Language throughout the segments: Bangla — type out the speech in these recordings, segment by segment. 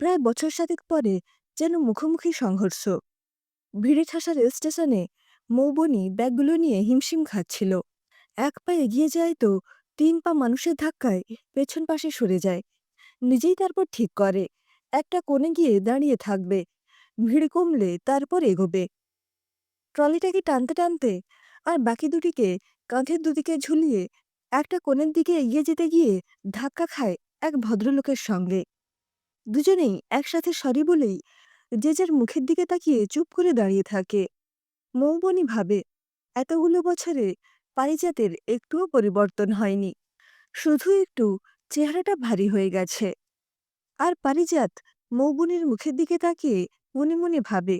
প্রায় বছর সাতেক পরে যেন মুখোমুখি সংঘর্ষ। ভিড়ে ঠাসা রেল স্টেশনে মৌবনি ব্যাগগুলো নিয়ে হিমশিম খাচ্ছিল। এক পা এগিয়ে যায় তো তিন পা মানুষের ধাক্কায় পেছন পাশে সরে যায়। নিজেই তারপর ঠিক করে, একটা কোণে গিয়ে দাঁড়িয়ে থাকবে। ভিড় কমলে তারপর এগোবে। ট্রলিটাকে টানতে টানতে আর বাকি দুটিকে কাঁধের দুদিকে ঝুলিয়ে একটা কোণের দিকে এগিয়ে যেতে গিয়ে ধাক্কা খায় এক ভদ্রলোকের সঙ্গে। দুজনেই একসাথে সরি বলেই যে যার মুখের দিকে তাকিয়ে চুপ করে দাঁড়িয়ে থাকে। মৌবনি ভাবে, এতগুলো বছরে পারিজাতের একটুও পরিবর্তন হয়নি। শুধু একটু চেহারাটা ভারী হয়ে গেছে। আর পারিজাত মৌবনির মুখের দিকে তাকিয়ে মনে মনে ভাবে,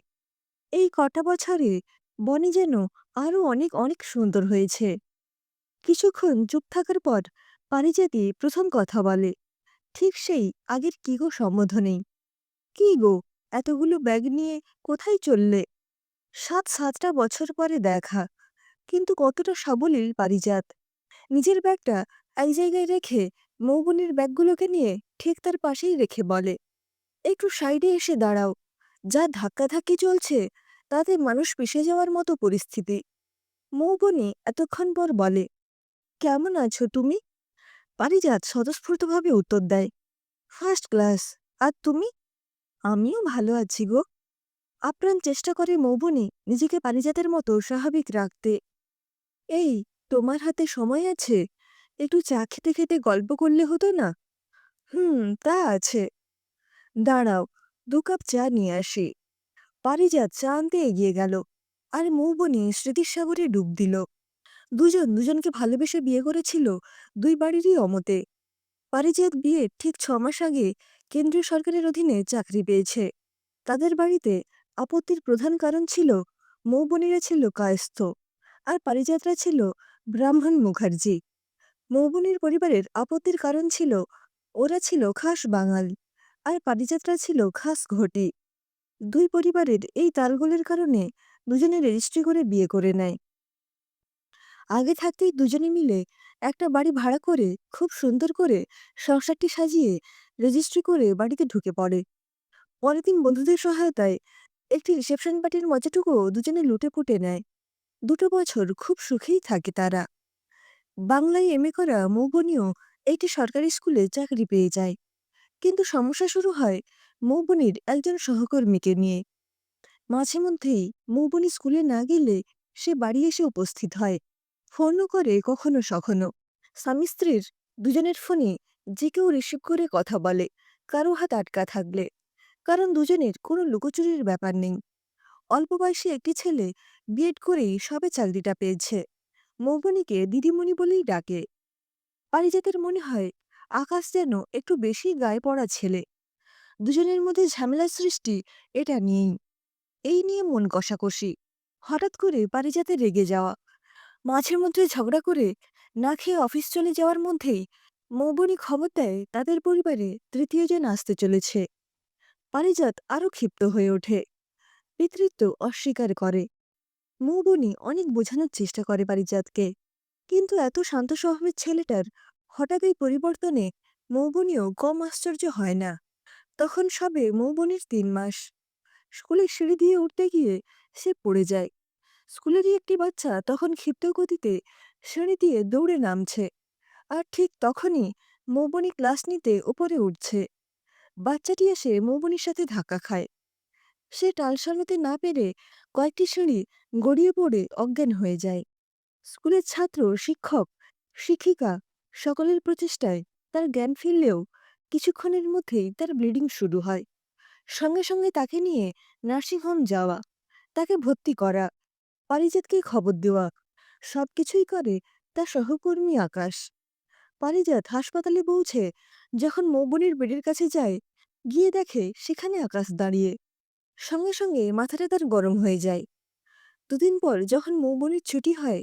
এই কটা বছরে বনি যেন আরও অনেক অনেক সুন্দর হয়েছে। কিছুক্ষণ চুপ থাকার পর পারিজাতি প্রথম কথা বলে ঠিক সেই আগের কি গো সম্বোধনেই কি গো, এতগুলো ব্যাগ নিয়ে কোথায় চললে? সাত সাতটা বছর পরে দেখা, কিন্তু কতটা সাবলীল পারিজাত। নিজের ব্যাগটা এক জায়গায় রেখে মৌবনির ব্যাগগুলোকে নিয়ে ঠিক তার পাশেই রেখে বলে, একটু সাইডে এসে দাঁড়াও, যা ধাক্কাধাক্কি চলছে, তাতে মানুষ পিষে যাওয়ার মতো পরিস্থিতি। মৌবনি এতক্ষণ পর বলে, কেমন আছো তুমি? পারিজাত স্বতঃস্ফূর্তভাবে উত্তর দেয় ফার্স্ট ক্লাস। আর তুমি? আমিও ভালো আছি গো। আপ্রাণ চেষ্টা করে মৌবনি নিজেকে পারিজাতের মতো স্বাভাবিক রাখতে। এই, তোমার হাতে সময় আছে? একটু চা খেতে খেতে গল্প করলে হতো না? হুম, তা আছে। দাঁড়াও, দু কাপ চা নিয়ে আসি। পারিজাত চা আনতে এগিয়ে গেল আর মৌবনি স্মৃতির সাগরে ডুব দিল। দুজন দুজনকে ভালোবেসে বিয়ে করেছিল দুই বাড়িরই অমতে। পারিজাত বিয়ের ঠিক ছ মাস আগে কেন্দ্রীয় সরকারের অধীনে চাকরি পেয়েছে। তাদের বাড়িতে আপত্তির প্রধান কারণ ছিল মৌবনীরা ছিল কায়স্থ আর পারিজাতরা ছিল ব্রাহ্মণ মুখার্জি। মৌবনীর পরিবারের আপত্তির কারণ ছিল ওরা ছিল খাস বাঙাল আর পারিজাতরা ছিল খাস ঘটি। দুই পরিবারের এই তালগোলের কারণে দুজনে রেজিস্ট্রি করে বিয়ে করে নেয়। আগে থাকতেই দুজনে মিলে একটা বাড়ি ভাড়া করে, খুব সুন্দর করে সংসারটি সাজিয়ে রেজিস্ট্রি করে বাড়িতে ঢুকে পড়ে। পরের দিন বন্ধুদের সহায়তায় একটি রিসেপশন পার্টির মজাটুকুও দুজনে লুটে পুটে নেয়। দুটো বছর খুব সুখেই থাকে তারা। বাংলায় এমএ করা মৌবনীও একটি সরকারি স্কুলে চাকরি পেয়ে যায়। কিন্তু সমস্যা শুরু হয় মৌবনির একজন সহকর্মীকে নিয়ে। মাঝে মধ্যেই মৌবনি স্কুলে না গেলে সে বাড়ি এসে উপস্থিত হয়। ফোনও করে কখনো সখনো। স্বামী স্ত্রীর দুজনের ফোনে যে কেউ রিসিভ করে কথা বলে, কারও হাত আটকা থাকলে। কারণ দুজনের কোনো লুকোচুরির ব্যাপার নেই। অল্প বয়সী একটি ছেলে বিএড করেই সবে চাকরিটা পেয়েছে। মৌবনীকে দিদিমণি বলেই ডাকে। পারিজাতের মনে হয় আকাশ যেন একটু বেশি গায়ে পড়া ছেলে। দুজনের মধ্যে ঝামেলার সৃষ্টি এটা নিয়েই। এই নিয়ে মন কষাকষি। হঠাৎ করে পারিজাতে রেগে যাওয়া মাঝে মধ্যে ঝগড়া করে না খেয়ে অফিস চলে যাওয়ার মধ্যেই মৌবনি খবর দেয় তাদের পরিবারে তৃতীয় জন আসতে চলেছে। পারিজাত আরও ক্ষিপ্ত হয়ে ওঠে। পিতৃত্ব অস্বীকার করে। মৌবনি অনেক বোঝানোর চেষ্টা করে পারিজাতকে। কিন্তু এত শান্ত স্বভাবের ছেলেটার হঠাৎ এই পরিবর্তনে মৌবনিও কম আশ্চর্য হয় না। তখন সবে মৌবনির তিন মাস। স্কুলের সিঁড়ি দিয়ে উঠতে গিয়ে সে পড়ে যায়। স্কুলেরই একটি বাচ্চা তখন ক্ষিপ্ত গতিতে সিঁড়ি দিয়ে দৌড়ে নামছে। আর ঠিক তখনই মৌবনি ক্লাস নিতে উপরে উঠছে। বাচ্চাটি এসে মৌবনির সাথে ধাক্কা খায়। সে টাল সামলাতে না পেরে কয়েকটি সিঁড়ি গড়িয়ে পড়ে অজ্ঞান হয়ে যায়। স্কুলের ছাত্র, শিক্ষক, শিক্ষিকা সকলের প্রচেষ্টায় তার জ্ঞান ফিরলেও কিছুক্ষণের মধ্যেই তার ব্লিডিং শুরু হয়। সঙ্গে সঙ্গে তাকে নিয়ে নার্সিংহোম যাওয়া, তাকে ভর্তি করা পারিজাতকে খবর দেওয়া সবকিছুই করে তার সহকর্মী আকাশ। পারিজাত হাসপাতালে পৌঁছে যখন মৌবনির বেডের কাছে যায়, গিয়ে দেখে সেখানে আকাশ দাঁড়িয়ে। সঙ্গে সঙ্গে মাথাটা তার গরম হয়ে যায়। দুদিন পর যখন মৌবনির ছুটি হয়,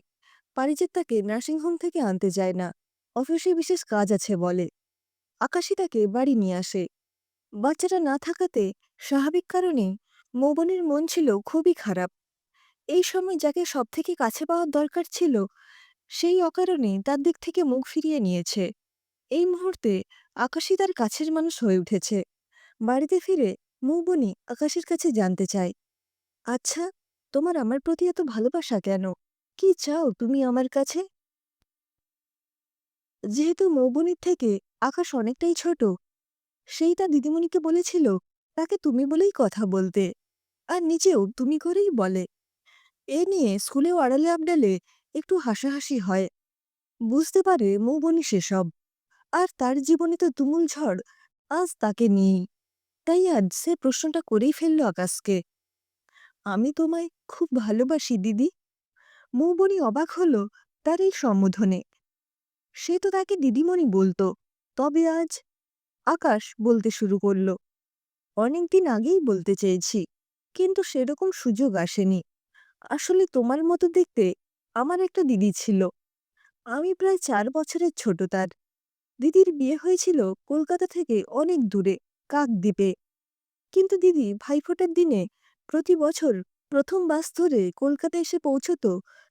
পারিজাত তাকে নার্সিংহোম থেকে আনতে যায় না, অফিসে বিশেষ কাজ আছে বলে। আকাশই তাকে বাড়ি নিয়ে আসে। বাচ্চাটা না থাকাতে স্বাভাবিক কারণে মৌবনির মন ছিল খুবই খারাপ। এই সময় যাকে সব থেকে কাছে পাওয়ার দরকার ছিল, সেই অকারণে তার দিক থেকে মুখ ফিরিয়ে নিয়েছে। এই মুহূর্তে আকাশই তার কাছের মানুষ হয়ে উঠেছে। বাড়িতে ফিরে মৌবনি আকাশের কাছে জানতে চায় আচ্ছা তোমার আমার প্রতি এত ভালোবাসা কেন? কি চাও তুমি আমার কাছে? যেহেতু মৌবনির থেকে আকাশ অনেকটাই ছোট, সেই তার দিদিমণিকে বলেছিল, তাকে তুমি বলেই কথা বলতে। আর নিজেও তুমি করেই বলে। এ নিয়ে স্কুলেও আড়ালে আবডালে একটু হাসাহাসি হয়। বুঝতে পারে মৌবনি সেসব। আর তার জীবনে তো তুমুল ঝড়, আজ তাকে নিয়েই। তাই আজ সে প্রশ্নটা করেই ফেলল আকাশকে। আমি তোমায় খুব ভালোবাসি, দিদি। মৌবনি অবাক হলো তার এই সম্বোধনে। সে তো তাকে দিদিমণি বলতো। তবে আজ আকাশ বলতে শুরু করল। অনেকদিন আগেই বলতে চেয়েছি, কিন্তু সেরকম সুযোগ আসেনি। আসলে তোমার মতো দেখতে আমার একটা দিদি ছিল। আমি প্রায় চার বছরের ছোট তার। দিদির বিয়ে হয়েছিল কলকাতা থেকে অনেক দূরে, কাকদ্বীপে। কিন্তু দিদি ভাইফোঁটার দিনে প্রতি বছর প্রথম বাস ধরে কলকাতা এসে পৌঁছত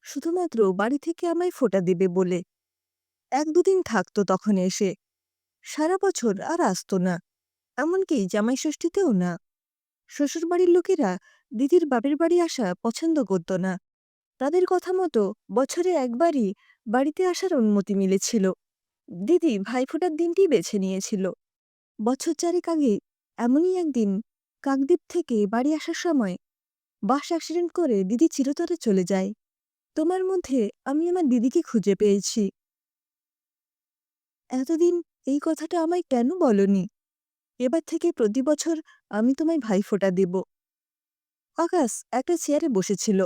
শুধুমাত্র বাড়ি থেকে আমায় ফোঁটা দেবে বলে। এক দুদিন থাকতো তখন এসে। সারা বছর আর আসতো না। এমনকি জামাই ষষ্ঠীতেও না। শ্বশুরবাড়ির লোকেরা দিদির বাপের বাড়ি আসা পছন্দ করত না। তাদের কথা মতো বছরে একবারই বাড়িতে আসার অনুমতি মিলেছিল। দিদি ভাইফোঁটার দিনটি বেছে নিয়েছিল। বছর চারেক আগে এমনই একদিন কাকদ্বীপ থেকে বাড়ি আসার সময় বাস অ্যাক্সিডেন্ট করে দিদি চিরতরে চলে যায়। তোমার মধ্যে আমি আমার দিদিকে খুঁজে পেয়েছি। এতদিন এই কথাটা আমায় কেন বলনি? এবার থেকে প্রতি বছর আমি তোমায় ভাইফোঁটা দেব। আকাশ একটা চেয়ারে বসেছিল।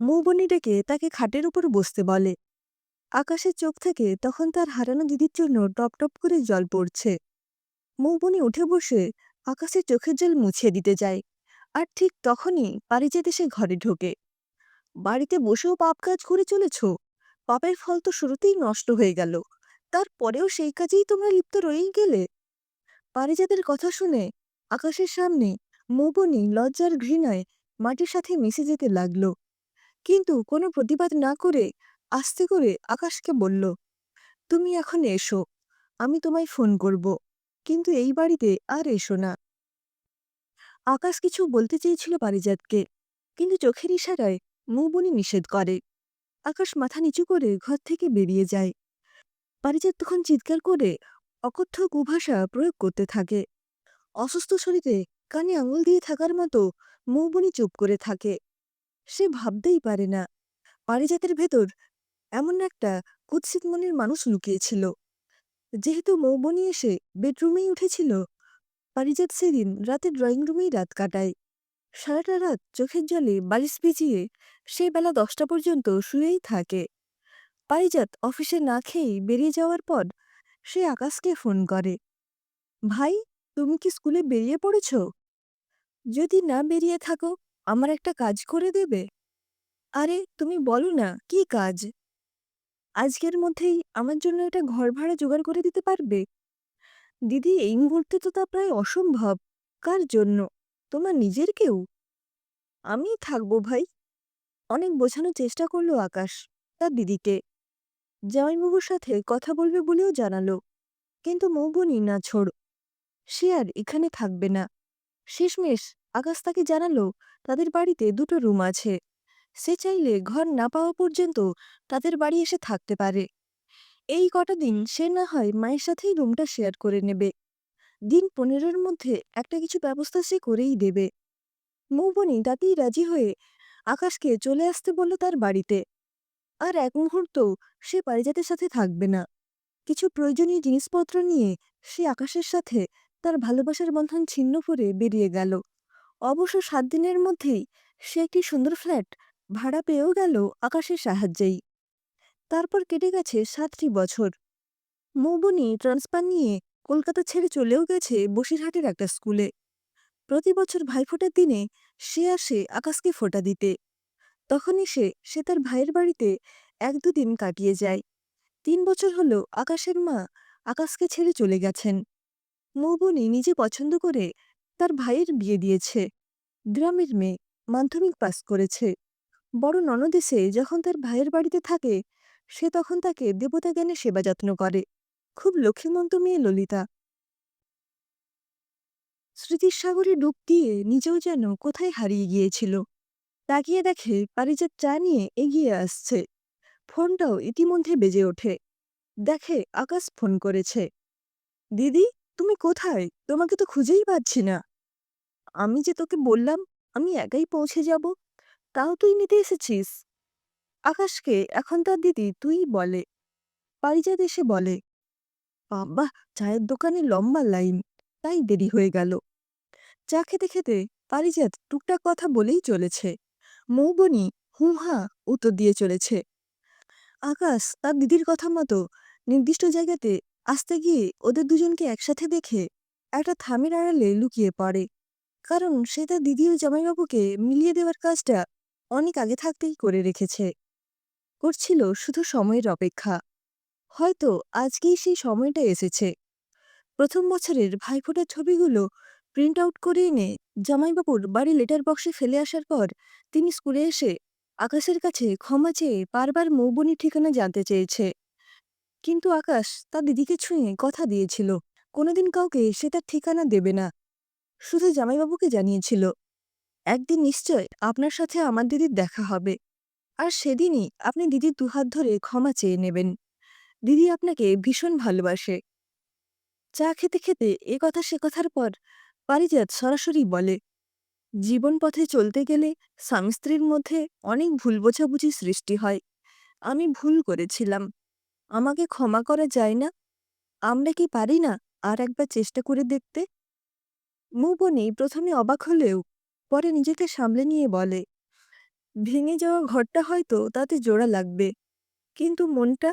মৌবনি ডেকে তাকে খাটের উপর বসতে বলে। আকাশের চোখ থেকে তখন তার হারানো দিদির জন্য টপ টপ করে জল পড়ছে। মৌবনি উঠে বসে আকাশের চোখের জল মুছিয়ে দিতে যায় আর ঠিক তখনই পারিজাত এসে ঘরে ঢোকে। বাড়িতে বসেও পাপ কাজ করে চলেছ? পাপের ফল তো শুরুতেই নষ্ট হয়ে গেল। তারপরেও সেই কাজেই তোমরা লিপ্ত রয়েই গেলে? পারিজাতের কথা শুনে আকাশের সামনে মৌবনি লজ্জার ঘৃণায় মাটির সাথে মিশে যেতে লাগল। কিন্তু কোনো প্রতিবাদ না করে আস্তে করে আকাশকে বলল, তুমি এখন এসো, আমি তোমায় ফোন করব, কিন্তু এই বাড়িতে আর এসো না। আকাশ কিছু বলতে চেয়েছিল পারিজাতকে, কিন্তু চোখের ইশারায় মৌবনি নিষেধ করে। আকাশ মাথা নিচু করে ঘর থেকে বেরিয়ে যায়। পারিজাত তখন চিৎকার করে অকথ্য কুভাষা প্রয়োগ করতে থাকে। অসুস্থ শরীরে কানে আঙুল দিয়ে থাকার মতো মৌবনি চুপ করে থাকে। সে ভাবতেই পারে না, পারিজাতের ভেতর এমন একটা কুৎসিত মনের মানুষ লুকিয়েছিল। যেহেতু মৌবনি এসে বেডরুমেই উঠেছিল, পারিজাত সেদিন রাতে ড্রয়িং রুমেই রাত কাটায়। সারাটা রাত চোখের জলে বালিশ ভিজিয়ে সে বেলা দশটা পর্যন্ত শুয়েই থাকে। পারিজাত অফিসে না খেয়েই বেরিয়ে যাওয়ার পর সে আকাশকে ফোন করে, ভাই তুমি কি স্কুলে বেরিয়ে পড়েছ? যদি না বেরিয়ে থাকো, আমার একটা কাজ করে দেবে। আরে, তুমি বলো না, কি কাজ? আজকের মধ্যেই আমার জন্য একটা ঘর ভাড়া জোগাড় করে দিতে পারবে। দিদি, এই মুহূর্তে তো তা প্রায় অসম্ভব। কার জন্য? তোমার নিজের কেউ? আমি থাকব ভাই। অনেক বোঝানোর চেষ্টা করল আকাশ তার দিদিকে। জামাইবাবুর সাথে কথা বলবে বলেও জানালো। কিন্তু মৌবনি না, ছোড়। সে আর এখানে থাকবে না। শেষমেশ আকাশ তাকে জানালো, তাদের বাড়িতে দুটো রুম আছে। সে চাইলে ঘর না পাওয়া পর্যন্ত তাদের বাড়ি এসে থাকতে পারে। এই কটা দিন সে না হয় মায়ের সাথেই রুমটা শেয়ার করে নেবে। দিন পনেরোর মধ্যে একটা কিছু ব্যবস্থা সে করেই দেবে। মৌবনি তাতেই রাজি হয়ে আকাশকে চলে আসতে বলল তার বাড়িতে। আর এক মুহূর্ত সে পারিজাতের সাথে থাকবে না। কিছু প্রয়োজনীয় জিনিসপত্র নিয়ে সে আকাশের সাথে তার ভালোবাসার বন্ধন ছিন্ন করে বেরিয়ে গেল। অবশ্য সাত দিনের মধ্যেই সে একটি সুন্দর ফ্ল্যাট ভাড়া পেয়েও গেল আকাশের সাহায্যেই। তারপর কেটে গেছে সাতটি বছর। মৌবনি ট্রান্সফার নিয়ে কলকাতা ছেড়ে চলেও গেছে বসিরহাটের একটা স্কুলে। প্রতি বছর ভাইফোঁটার দিনে সে আসে আকাশকে ফোঁটা দিতে। তখনই সে সে তার ভাইয়ের বাড়িতে এক দুদিন কাটিয়ে যায়। তিন বছর হলো আকাশের মা আকাশকে ছেড়ে চলে গেছেন। মৌবনি নিজে পছন্দ করে তার ভাইয়ের বিয়ে দিয়েছে। গ্রামের মেয়ে মাধ্যমিক পাস করেছে। বড় ননদ এসে যখন তার ভাইয়ের বাড়িতে থাকে, সে তখন তাকে দেবতা জ্ঞানে সেবা যত্ন করে। খুব লক্ষ্মীমন্ত মেয়ে ললিতা। স্মৃতির সাগরে ডুব দিয়ে নিজেও যেন কোথায় হারিয়ে গিয়েছিল। তাকিয়ে দেখে পারিজাত চা নিয়ে এগিয়ে আসছে। ফোনটাও ইতিমধ্যে বেজে ওঠে। দেখে আকাশ ফোন করেছে। দিদি তুমি কোথায়? তোমাকে তো খুঁজেই পাচ্ছি না। আমি যে তোকে বললাম, আমি একাই পৌঁছে যাব, তাও তুই নিতে এসেছিস। আকাশকে, এখন তার দিদি, তুই বলে। পারিজাত এসে বলে বাবা চায়ের দোকানে লম্বা লাইন, তাই দেরি হয়ে গেল। চা খেতে খেতে পারিজাত টুকটাক কথা বলেই চলেছে। মৌবনি হুঁহা উত্তর দিয়ে চলেছে, আকাশ, তার দিদির কথা মতো নির্দিষ্ট জায়গাতে আসতে গিয়ে ওদের দুজনকে একসাথে দেখে একটা থামের আড়ালে লুকিয়ে পড়ে। কারণ সে তার দিদি ও জামাইবাবুকে মিলিয়ে দেওয়ার কাজটা অনেক আগে থাকতেই করে রেখেছে। করছিল শুধু সময়ের অপেক্ষা। হয়তো আজকেই সেই সময়টা এসেছে। প্রথম বছরের ভাইফোঁটার ছবিগুলো প্রিন্ট আউট করে এনে জামাইবাবুর বাড়ি লেটার বক্সে ফেলে আসার পর তিনি স্কুলে এসে আকাশের কাছে ক্ষমা চেয়ে বারবার মৌবনির ঠিকানা জানতে চেয়েছে। কিন্তু আকাশ তার দিদিকে ছুঁয়ে কথা দিয়েছিল। কোনোদিন কাউকে সে তার ঠিকানা দেবে না। শুধু জামাইবাবুকে জানিয়েছিল, একদিন নিশ্চয় আপনার সাথে আমার দিদির দেখা হবে। আর সেদিনই আপনি দিদির দুহাত ধরে ক্ষমা চেয়ে নেবেন। দিদি আপনাকে ভীষণ ভালোবাসে। চা খেতে খেতে এ কথা সে কথার পর পারিজাত সরাসরি বলে জীবন পথে চলতে গেলে স্বামী স্ত্রীর মধ্যে অনেক ভুল বোঝাবুঝি সৃষ্টি হয়। আমি ভুল করেছিলাম। আমাকে ক্ষমা করা যায় না? আমরা কি পারি না আর একবার চেষ্টা করে দেখতে? মুবনি প্রথমে অবাক হলেও পরে নিজেকে সামলে নিয়ে বলে, ভেঙে যাওয়া ঘরটা হয়তো তাতে জোড়া লাগবে, কিন্তু মনটা,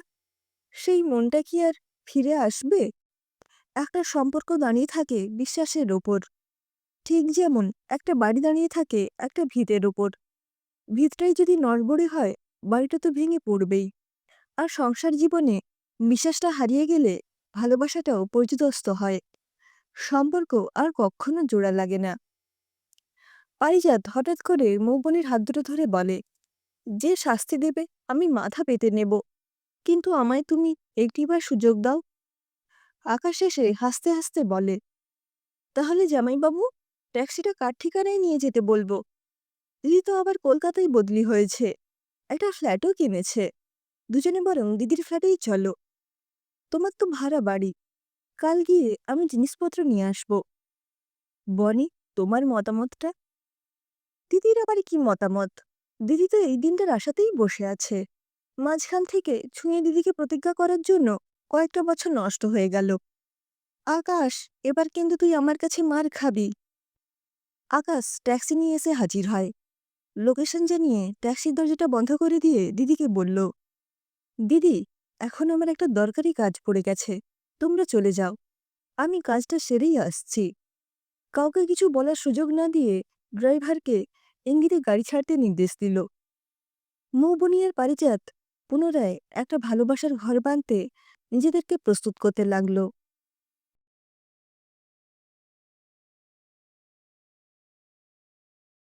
সেই মনটা কি আর ফিরে আসবে? একটা সম্পর্ক দাঁড়িয়ে থাকে বিশ্বাসের ওপর। ঠিক যেমন একটা বাড়ি দাঁড়িয়ে থাকে একটা ভিতের ওপর। ভিতটাই যদি নড়বড়ে হয়, বাড়িটা তো ভেঙে পড়বেই। আর সংসার জীবনে বিশ্বাসটা হারিয়ে গেলে ভালোবাসাটাও পর্যদস্ত হয়। সম্পর্ক আর কখনো জোড়া লাগে না। পারিজাত হঠাৎ করে মৌবনির হাত দুটো ধরে বলে, যে শাস্তি দেবে, আমি মাথা পেতে নেব। কিন্তু আমায় তুমি একটিবার সুযোগ দাও। আকাশ এসে হাসতে হাসতে বলে, তাহলে জামাইবাবু, ট্যাক্সিটা কার ঠিকানায় নিয়ে যেতে বলব? দিদি তো আবার কলকাতায় বদলি হয়েছে। একটা ফ্ল্যাটও কিনেছে। দুজনে বরং দিদির ফ্ল্যাটেই চলো। তোমার তো ভাড়া বাড়ি। কাল গিয়ে আমি জিনিসপত্র নিয়ে আসব। বনি, তোমার মতামতটা? দিদির আবার কি মতামত? দিদি তো এই দিনটার আশাতেই বসে আছে। মাঝখান থেকে ছুঁয়ে দিদিকে প্রতিজ্ঞা করার জন্য কয়েকটা বছর নষ্ট হয়ে গেল। আকাশ, এবার কিন্তু তুই আমার কাছে মার খাবি। আকাশ, ট্যাক্সি নিয়ে এসে হাজির হয়। লোকেশন জানিয়ে ট্যাক্সির দরজাটা বন্ধ করে দিয়ে দিদিকে বলল দিদি, এখন আমার একটা দরকারি কাজ পড়ে গেছে, তোমরা চলে যাও। আমি কাজটা সেরেই আসছি। কাউকে কিছু বলার সুযোগ না দিয়ে ড্রাইভারকে ইঙ্গিতে গাড়ি ছাড়তে নির্দেশ দিল। মৌবনিয়ার পারিজাত পুনরায় একটা ভালোবাসার ঘর বাঁধতে নিজেদেরকে প্রস্তুত করতে লাগল।